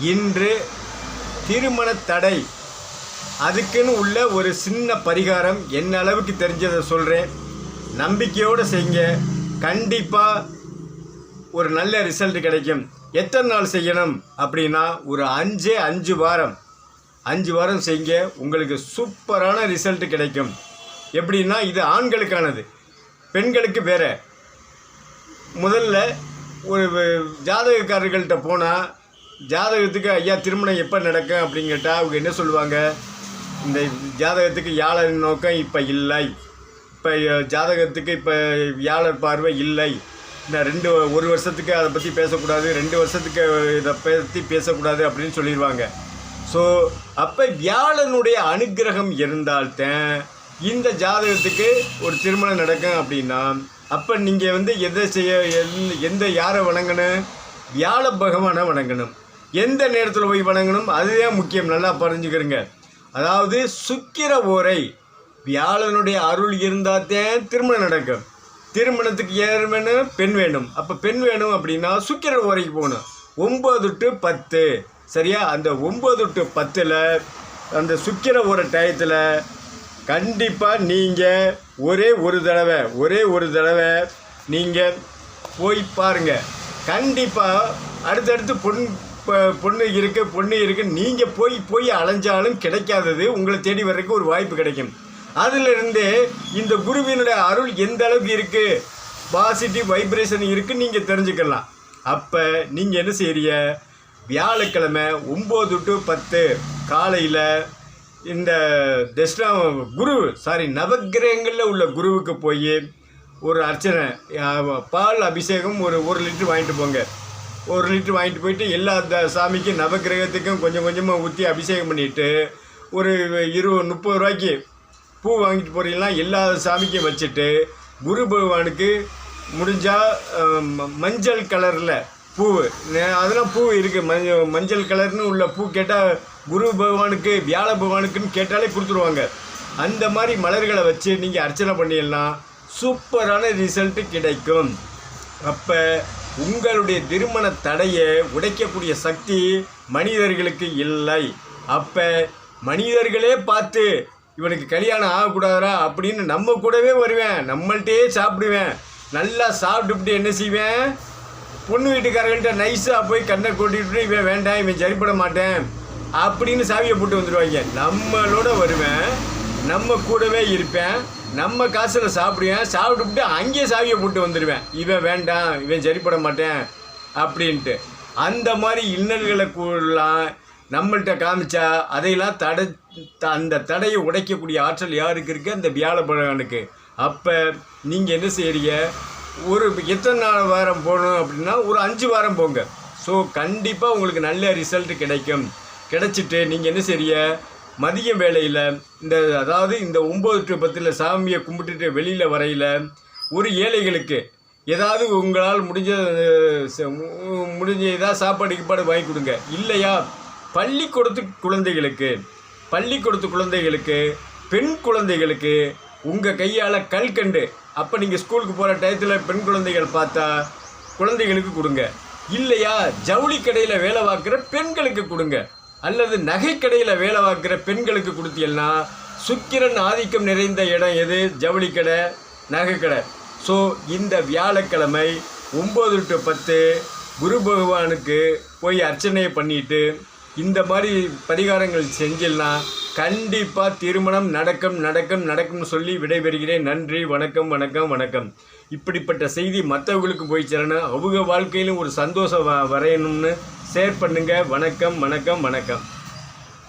இன்று திருமண தடை. அதுக்குன்னு உள்ள ஒரு சின்ன பரிகாரம் என்ன அளவுக்கு தெரிஞ்சதை சொல்கிறேன் நம்பிக்கையோடு செய்யுங்க. கண்டிப்பாக ஒரு நல்ல ரிசல்ட் கிடைக்கும். எத்தனை நாள் செய்யணும் அப்படின்னா ஒரு அஞ்சே அஞ்சு வாரம். அஞ்சு வாரம் செய்யுங்க. உங்களுக்கு சூப்பரான ரிசல்ட் கிடைக்கும். எப்படின்னா இது ஆண்களுக்கானது. பெண்களுக்கு வேறு. முதல்ல ஒரு ஜாதகக்காரர்கள்ட்ட போனால் ஜாதகத்துக்கு ஐயா திருமணம் எப்போ நடக்கும் அப்படின்னு கேட்டால் அவங்க என்ன சொல்லுவாங்க? இந்த ஜாதகத்துக்கு யாழர் நோக்கம் இப்போ இல்லை. இப்போ ஜாதகத்துக்கு இப்போ வியாழர் பார்வை இல்லை. இந்த ரெண்டு ஒரு வருஷத்துக்கு அதை பற்றி பேசக்கூடாது ரெண்டு வருஷத்துக்கு இதை பற்றி பேசக்கூடாது அப்படின்னு சொல்லிடுவாங்க ஸோ அப்போ வியாழனுடைய அனுக்கிரகம் இருந்தால்தான் இந்த ஜாதகத்துக்கு ஒரு திருமணம் நடக்கும் அப்படின்னா அப்போ நீங்கள் வந்து எதை செய்ய எந்த எந்த யாரை வணங்கணும்? வியாழ பகவானை வணங்கணும். எந்த நேரத்தில் போய் வணங்கணும்? அதுதான் முக்கியம். நல்லா புரிஞ்சுக்கிறங்க. அதாவது சுக்கிர ஓரை வியாழனுடைய அருள் இருந்தால்தான் திருமணம் நடக்கும். திருமணத்துக்கு ஏர் வேணும்? பெண் வேணும். அப்போ பெண் வேணும் அப்படின்னா சுக்கிர ஓரைக்கு போகணும். ஒம்பது டு பத்து. சரியா? அந்த ஒம்பது டு பத்தில் அந்த சுக்கிர ஓர டயத்தில் கண்டிப்பாக நீங்கள் ஒரே ஒரு தடவை ஒரே ஒரு தடவை நீங்கள் போய் பாருங்கள் கண்டிப்பாக அடுத்தடுத்து பொன் பொண்ணு இருக்குது பொண்ணு இருக்குது நீங்கள் போய் போய் அலைஞ்சாலும் கிடைக்காதது உங்களை தேடி வர்றதுக்கு ஒரு வாய்ப்பு கிடைக்கும். அதிலிருந்து இந்த குருவினுடைய அருள் எந்த அளவுக்கு இருக்குது பாசிட்டிவ் வைப்ரேஷன் இருக்குன்னு நீங்கள் தெரிஞ்சுக்கலாம். அப்போ நீங்கள் என்ன செய்கிறீங்க வியாழக்கிழமை ஒம்பது டு பத்து காலையில் இந்த தஷ்டா குரு சாரி நவக்கிரகங்களில் உள்ள குருவுக்கு போய் ஒரு அர்ச்சனை பால் அபிஷேகம் ஒரு ஒரு லிட்டர் வாங்கிட்டு போங்க. ஒரு லிட்டர் வாங்கிட்டு போயிட்டு எல்லா த- சாமிக்கும் நவக்கிரகத்துக்கும் கொஞ்சம் கொஞ்சமாக ஊற்றி அபிஷேகம் பண்ணிவிட்டு ஒரு இருபது முப்பது ரூபாய்க்கு பூ வாங்கிட்டு போகிறீங்களா எல்லா சாமிக்கும் வச்சுட்டு குரு பகவானுக்கு முடிஞ்சால் மஞ்சள் கலரில் பூ அதெல்லாம் பூ இருக்குது மஞ்சள் மஞ்சள் கலர்னு உள்ள பூ கேட்டால் குரு பகவானுக்கு வியாழ பகவானுக்குன்னு கேட்டாலே கொடுத்துருவாங்க. அந்த மாதிரி மலர்களை வச்சு நீங்கள் அர்ச்சனை பண்ணிடலாம் சூப்பரான ரிசல்ட்டு கிடைக்கும். அப்போ உங்களுடைய திருமண தடையை உடைக்கக்கூடிய சக்தி மனிதர்களுக்கு இல்லை. அப்போ மனிதர்களே பார்த்து இவனுக்கு கல்யாணம் ஆகக்கூடாதா அப்படின்னு நம்ம கூடவே வருவேன். நம்மள்ட்டே சாப்பிடுவேன். நல்லா சாப்பிட்டுவிட்டு என்ன செய்வேன்? பொண்ணு வீட்டுக்காரங்கள்ட்ட நைஸாக போய் கண்ணை கொட்டிட்டு இவன் வேண்டாம் இவன் சரிப்பட மாட்டேன். அப்படின்னு சாவியை போட்டு வந்துடுவாங்க. நம்மளோட வருவேன். நம்ம கூடவே இருப்பேன். நம்ம காசில் சாப்பிடுவேன். சாப்பிட்டுவிட்டு அங்கேயே சாவியை போட்டு வந்துடுவேன். இவன் வேண்டாம் இவன் சரிப்பட மாட்டேன் அப்படின்ட்டு. அந்த மாதிரி இன்னல்களை கூடலாம் நம்மள்கிட்ட காமிச்சா அதையெல்லாம் தடை த- அந்த தடையை உடைக்கக்கூடிய ஆற்றல் யாருக்கு இருக்குது அந்த வியாழ அப்போ நீங்கள் என்ன செய்கிறீங்க ஒரு எத்தனை நாள் வாரம் போகணும் அப்படின்னா ஒரு அஞ்சு வாரம் போங்க. ஸோ கண்டிப்பாக உங்களுக்கு நல்ல ரிசல்ட் கிடைக்கும். கிடச்சிட்டு நீங்கள் என்ன செய்ய மதியம் வேளையில் இந்த அதாவது இந்த ஒம்பது டு பத்தில் சாமியை கும்பிட்டுட்டு வெளியில் வரையில் ஒரு ஏழைகளுக்கு ஏதாவது உங்களால் முடிஞ்ச ச- முடிஞ்ச ஏதாவது சாப்பாடு கீப்பாடு வாங்கி கொடுங்க. இல்லையா? பள்ளிக்கூடத்து குழந்தைகளுக்கு பள்ளிக்கூடத்து குழந்தைகளுக்கு பெண் குழந்தைகளுக்கு உங்கள் கையால் கல்கண்டு அப்போ நீங்கள் ஸ்கூலுக்கு போகிற டயத்தில் பெண் குழந்தைகள் பார்த்தா குழந்தைகளுக்கு கொடுங்க. இல்லையா? ஜவுளி கடையில் வேலை பார்க்குற பெண்களுக்கு கொடுங்க. அல்லது நகைக்கடையில் வேலை பார்க்குற பெண்களுக்கு கொடுத்தீங்கன்னா சுக்கிரன் ஆதிக்கம் நிறைந்த இடம் எது? ஜவுளி கடை நகைக்கடை ஸோ இந்த வியாழக்கிழமை ஒம்பது டு பத்து குரு பகவானுக்கு போய் அர்ச்சனையை பண்ணிட்டு இந்த மாதிரி பரிகாரங்கள் செஞ்சிடலாம் கண்டிப்பாக திருமணம் நடக்கும் நடக்கும் நடக்கும்னு சொல்லி விடைபெறுகிறேன். நன்றி வணக்கம் வணக்கம் வணக்கம். இப்படிப்பட்ட செய்தி மற்றவங்களுக்கு போய் சேரணும். அவங்க வாழ்க்கையிலும் ஒரு சந்தோஷம் வ- வரையணும்னு ஷேர் பண்ணுங்கள் வணக்கம் வணக்கம் வணக்கம்.